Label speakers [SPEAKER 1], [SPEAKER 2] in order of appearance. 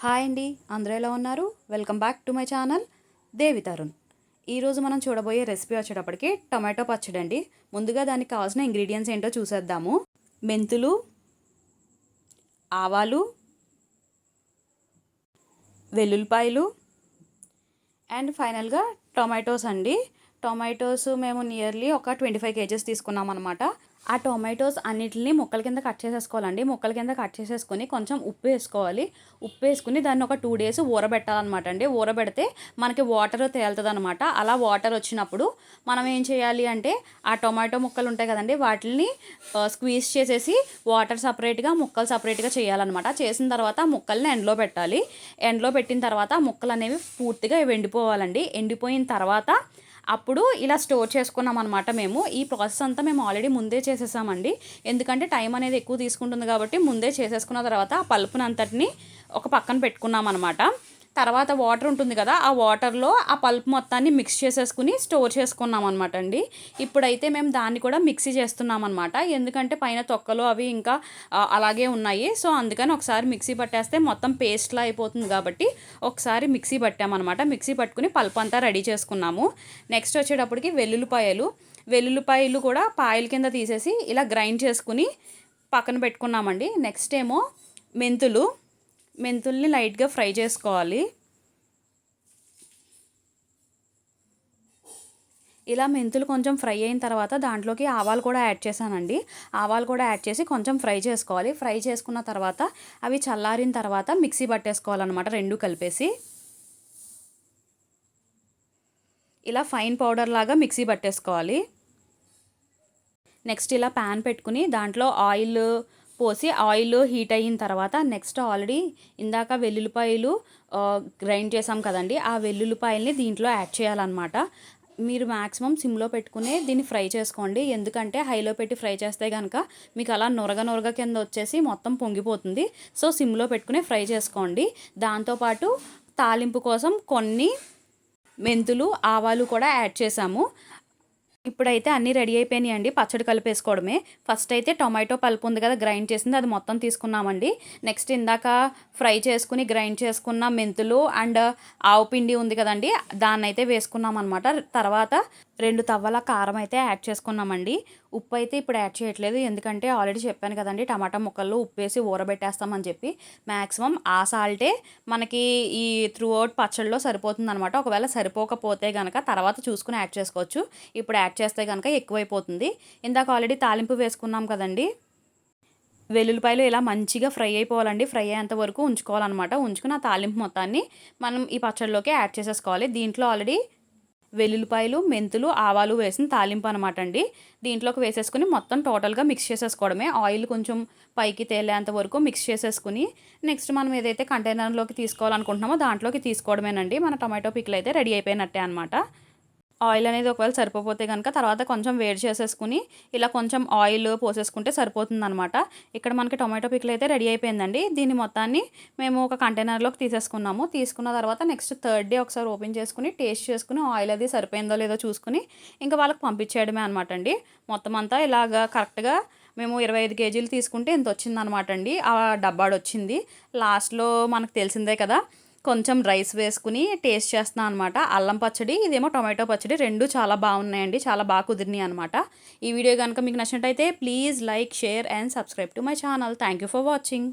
[SPEAKER 1] Hi అండి అందరూ ఎలా ఉన్నారు? Welcome back to my channel Devi Tarun ఈరోజు మనం చూడబోయే రెసిపీ వచ్చేటప్పటికి టొమాటో పచ్చడి అండి. ముందుగా దానికి కావాల్సిన ఇంగ్రీడియంట్స్ ఏంటో చూసేద్దాము. మెంతులు ఆవాలు వెల్లుల్లిపాయలు అండ్ ఫైనల్గా టొమాటోస్ అండి. టొమాటోస్ మేము నియర్లీ ఒక ట్వంటీ ఫైవ్ కేజెస్ తీసుకున్నాం అనమాట ఆ టొమాటోస్ అన్నిటిని ముక్కల కింద కట్ చేసేసుకోవాలండి. ముక్కల కింద కట్ చేసేసుకొని కొంచెం ఉప్పు వేసుకోవాలి. ఉప్పు వేసుకుని దాన్ని ఒక టూ డేస్ ఊరబెట్టాలన్నమాట అండి ఊరబెడితే మనకి వాటర్ తేలుతుంది అనమాట అలా వాటర్ వచ్చినప్పుడు మనం ఏం చేయాలి అంటే ఆ టొమాటో ముక్కలు ఉంటాయి కదండి వాటిని స్క్వీజ్ చేసేసి వాటర్ సపరేట్గా ముక్కలు సపరేట్గా చేయాలన్నమాట. చేసిన తర్వాత ముక్కల్ని ఎండలో పెట్టాలి. ఎండలో పెట్టిన తర్వాత ముక్కలు అనేవి పూర్తిగా ఎండిపోవాలండి. ఎండిపోయిన తర్వాత అప్పుడు ఇలా స్టోర్ చేసుకున్నాం అనమాట మేము. ఈ ప్రాసెస్ అంతా మేము ఆల్రెడీ ముందే చేసేసామండి. ఎందుకంటే టైం అనేది ఎక్కువ తీసుకుంటుంది కాబట్టి ముందే చేసేసుకున్న తర్వాత ఆ పలుపునంతటిని ఒక పక్కన పెట్టుకున్నాం అనమాట తర్వాత వాటర్ ఉంటుంది కదా ఆ వాటర్లో ఆ పల్ప్ మొత్తాన్ని మిక్స్ చేసేసుకుని స్టోర్ చేసుకున్నాం అనమాట అండి. ఇప్పుడైతే మేము దాన్ని కూడా మిక్సీ చేస్తున్నాం అనమాట ఎందుకంటే పైన తొక్కలు అవి ఇంకా అలాగే ఉన్నాయి. సో అందుకని ఒకసారి మిక్సీ పట్టేస్తే మొత్తం పేస్ట్లా అయిపోతుంది కాబట్టి ఒకసారి మిక్సీ పట్టామన్నమాట. మిక్సీ పట్టుకుని పల్ప్ అంతా రెడీ చేసుకున్నాము. నెక్స్ట్ వచ్చేటప్పటికి వెల్లుల్లిపాయలు. వెల్లుల్లిపాయలు కూడా పాయల కింద తీసేసి ఇలా గ్రైండ్ చేసుకుని పక్కన పెట్టుకున్నామండి. నెక్స్ట్ ఏమో మెంతులు. మెంతుల్ని లైట్గా ఫ్రై చేసుకోవాలి. ఇలా మెంతులు కొంచెం ఫ్రై అయిన తర్వాత దాంట్లోకి ఆవాలు కూడా యాడ్ చేశానండి. ఆవాలు కూడా యాడ్ చేసి కొంచెం ఫ్రై చేసుకోవాలి. ఫ్రై చేసుకున్న తర్వాత అవి చల్లారిన తర్వాత మిక్సీ పట్టేసుకోవాలన్నమాట రెండు కలిపేసి. ఇలా ఫైన్ పౌడర్ లాగా మిక్సీ పట్టేసుకోవాలి. నెక్స్ట్ ఇలా ప్యాన్ పెట్టుకుని దాంట్లో ఆయిల్ పోసి ఆయిల్ హీట్ అయిన తర్వాత నెక్స్ట్ ఆల్రెడీ ఇందాక వెల్లుల్లిపాయలు గ్రైండ్ చేసాం కదండి ఆ వెల్లుల్లిపాయల్ని దీంట్లో యాడ్ చేయాలన్నమాట. మీరు మ్యాక్సిమం సిమ్లో పెట్టుకునే దీన్ని ఫ్రై చేసుకోండి. ఎందుకంటే హైలో పెట్టి ఫ్రై చేస్తే కనుక మీకు అలా నొరగ నొరగ కింద వచ్చేసి మొత్తం పొంగిపోతుంది. సో సిమ్లో పెట్టుకునే ఫ్రై చేసుకోండి. దాంతోపాటు తాలింపు కోసం కొన్ని మెంతులు ఆవాలు కూడా యాడ్ చేసాము. ఇప్పుడైతే అన్నీ రెడీ అయిపోయినాయండి. పచ్చడి కలిపేసుకోవడమే. ఫస్ట్ అయితే టొమాటో పల్పు ఉంది కదా గ్రైండ్ చేసింది. అది మొత్తం తీసుకున్నామండి. నెక్స్ట్ ఇందాక ఫ్రై చేసుకుని గ్రైండ్ చేసుకున్న మెంతులు అండ్ ఆవు పిండి ఉంది కదండి దాన్ని అయితే వేసుకున్నాం అనమాట తర్వాత రెండు తవ్వల కారం అయితే యాడ్ చేసుకున్నామండి. ఉప్పు అయితే ఇప్పుడు యాడ్ చేయట్లేదు. ఎందుకంటే ఆల్రెడీ చెప్పాను కదండి టమాటా ముక్కల్లో ఉప్పు వేసి ఊరబెట్టేస్తామని చెప్పి. మ్యాక్సిమం ఆ సాల్టే మనకి ఈ త్రూ అవుట్ పచ్చడిలో సరిపోతుంది అనమాట ఒకవేళ సరిపోకపోతే కనుక తర్వాత చూసుకుని యాడ్ చేసుకోవచ్చు. ఇప్పుడు యాడ్ చేస్తే కనుక ఎక్కువైపోతుంది. ఇందాక ఆల్రెడీ తాలింపు వేసుకున్నాం కదండి. వెల్లుల్లిపాయలు ఇలా మంచిగా ఫ్రై అయిపోవాలండి. ఫ్రై అయ్యేంత వరకు ఉంచుకోవాలన్నమాట. ఉంచుకుని ఆ తాలింపు మొత్తాన్ని మనం ఈ పచ్చడిలోకి యాడ్ చేసేసుకోవాలి. దీంట్లో ఆల్రెడీ వెల్లుల్లిపాయలు మెంతులు ఆవాలు వేసిన తాలింపు అనమాట అండి. దీంట్లోకి వేసేసుకుని మొత్తం టోటల్గా మిక్స్ చేసేసుకోవడమే. ఆయిల్ కొంచెం పైకి తేలేంత వరకు మిక్స్ చేసేసుకుని నెక్స్ట్ మనం ఏదైతే కంటైనర్లోకి తీసుకోవాలనుకుంటున్నామో దాంట్లోకి తీసుకోవడమేనండి. మన టొమాటో పిక్లు అయితే రెడీ అయిపోయినట్టే అనమాట ఆయిల్ అనేది ఒకవేళ సరిపోతే కనుక తర్వాత కొంచెం వేడి చేసేసుకుని ఇలా కొంచెం ఆయిల్ పోసేసుకుంటే సరిపోతుందనమాట ఇక్కడ మనకి టొమాటో పిక్లు అయితే రెడీ అయిపోయిందండి. దీన్ని మొత్తాన్ని మేము ఒక కంటైనర్లోకి తీసేసుకున్నాము. తీసుకున్న తర్వాత నెక్స్ట్ థర్డ్ డే ఒకసారి ఓపెన్ చేసుకుని టేస్ట్ చేసుకుని ఆయిల్ అది సరిపోయిందో లేదో చూసుకుని ఇంకా వాళ్ళకి పంపించేయడమే అనమాట అండి. మొత్తం అంతా ఇలాగా కరెక్ట్గా మేము ఇరవై ఐదు కేజీలు తీసుకుంటే ఇంత వచ్చిందనమాట అండి. ఆ డబ్బాడు వచ్చింది లాస్ట్లో మనకు తెలిసిందే కదా కొంచెం రైస్ వేసుకుని టేస్ట్ చేస్తున్నాను అనమాట అల్లం పచ్చడి ఇదేమో టొమాటో పచ్చడి రెండు చాలా బాగున్నాయండి చాలా బాగా కుదిరినాయి అనమాట ఈ వీడియో కనుక మీకు నచ్చినట్టయితే please like share and subscribe to my channel. Thank you for watching.